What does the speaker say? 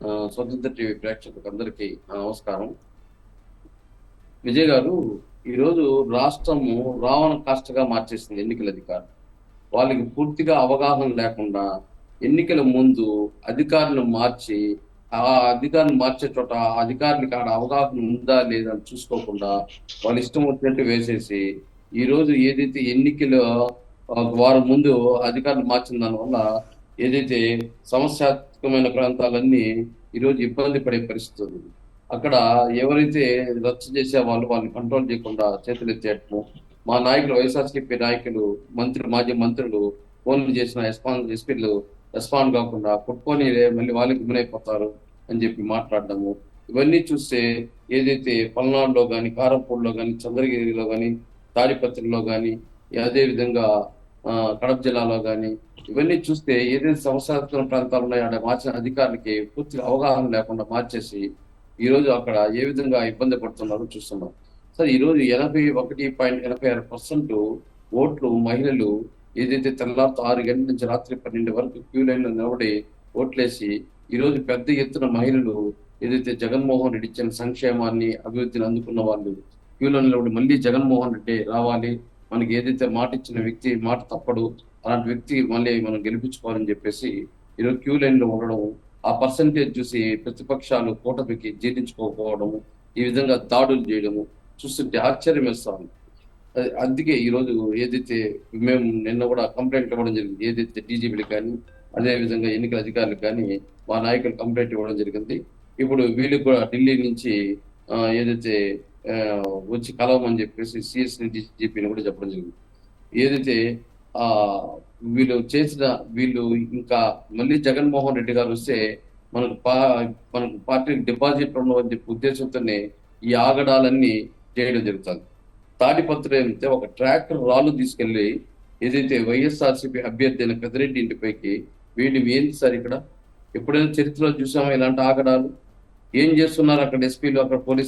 స్వతంత్ర టీవీ ప్రేక్షకులకు అందరికీ నమస్కారం. విజయ్ గారు ఈరోజు రాష్ట్రము రావణ కాష్టగా మార్చేసింది ఎన్నికల అధికారులు. వాళ్ళకి పూర్తిగా అవగాహన లేకుండా ఎన్నికల ముందు అధికారులను మార్చి ఆ అధికారులు మార్చే చోట ఆ అధికారులకి ఆడ అవగాహన ఉందా లేదా అని చూసుకోకుండా వాళ్ళ ఇష్టం వచ్చినట్టు వేసేసి ఈ రోజు ఏదైతే ఎన్నికల వారం ముందు అధికారులు మార్చిన దానివల్ల ఏదైతే ముఖ్యమైన ప్రాంతాలన్నీ ఈరోజు ఇబ్బంది పడే పరిస్థితి ఉంది అక్కడ ఎవరైతే రచ్చ చేసే వాళ్ళు వాళ్ళని కంట్రోల్ చేయకుండా చేతులు ఎత్తేయటము మా నాయకులు వైఎస్ఆర్సీపీ నాయకులు మంత్రులు మాజీ మంత్రులు ఫోన్లు చేసిన రెస్పాన్స్ ఎస్పీలు రెస్పాండ్ కాకుండా కొట్టుకొని మళ్ళీ వాళ్ళకి గురైపోతారు అని చెప్పి మాట్లాడడము. ఇవన్నీ చూస్తే ఏదైతే పల్నాడులో కానీ కారంపూడిలో కానీ చంద్రగిరిలో కానీ తాడిపత్రిలో కానీ అదే విధంగా కడప జిల్లాలో కానీ ఇవన్నీ చూస్తే ఏదైతే సమస్యాత్మక ప్రాంతాలు ఉన్నాయో అక్కడ మార్చిన అధికారులకి పూర్తిగా అవగాహన లేకుండా మార్చేసి ఈ రోజు అక్కడ ఏ విధంగా ఇబ్బంది పడుతున్నారో చూస్తున్నాం. సార్ ఈ రోజు ఎనభై ఒకటి పాయింట్ ఎనభై ఆరు పర్సెంట్ ఓట్లు మహిళలు ఏదైతే తెల్లారితో ఆరు గంటల నుంచి రాత్రి పన్నెండు వరకు క్యూ లైన్లో నిలబడి ఓట్లేసి ఈ రోజు పెద్ద ఎత్తున మహిళలు ఏదైతే జగన్మోహన్ రెడ్డి ఇచ్చిన సంక్షేమాన్ని అభివృద్ధిని అందుకున్న వాళ్ళు క్యూలో నిలబడి మళ్ళీ జగన్మోహన్ రెడ్డి రావాలి మనకి ఏదైతే మాట ఇచ్చిన వ్యక్తి మాట తప్పడు అలాంటి వ్యక్తి మళ్ళీ మనం గెలిపించుకోవాలని చెప్పేసి ఈరోజు క్యూ లైన్లో ఉండడం ఆ పర్సంటేజ్ చూసి ప్రతిపక్షాలు కూటమికి జీర్ణించుకోకపోవడము ఈ విధంగా దాడులు చేయడము చూస్తుంటే ఆశ్చర్యం వేస్తాము అందుకే ఈరోజు ఏదైతే మేము నిన్న కూడా కంప్లైంట్ ఇవ్వడం జరిగింది. ఏదైతే డీజీపీలకు కానీ అదే విధంగా ఎన్నికల అధికారులకు కానీ మా నాయకులు కంప్లైంట్ ఇవ్వడం జరిగింది. ఇప్పుడు వీళ్ళకి కూడా ఢిల్లీ నుంచి ఏదైతే వచ్చి కలవమని చెప్పేసి సిఎస్ డిజిపిని కూడా చెప్పడం జరిగింది. ఏదైతే ఆ వీళ్ళు చేసిన వీళ్ళు ఇంకా మళ్ళీ జగన్మోహన్ రెడ్డి గారు వస్తే మనకు పా మనకు పార్టీకి డిపాజిట్ ఉండవని చెప్పి ఉద్దేశంతోనే ఈ ఆగడాలన్నీ చేయడం జరుగుతుంది. తాడిపత్రి అయితే ఒక ట్రాక్టర్ రాళ్ళు తీసుకెళ్ళి ఏదైతే వైఎస్ఆర్సీపీ అభ్యర్థి అయిన పెద్దరెడ్డి ఇంటిపైకి వీళ్ళు ఏంది సార్ ఇక్కడ? ఎప్పుడైనా చరిత్రలో చూసామా ఇలాంటి ఆగడాలు? ఏం చేస్తున్నారు అక్కడ ఎస్పీలు అక్కడ పోలీస్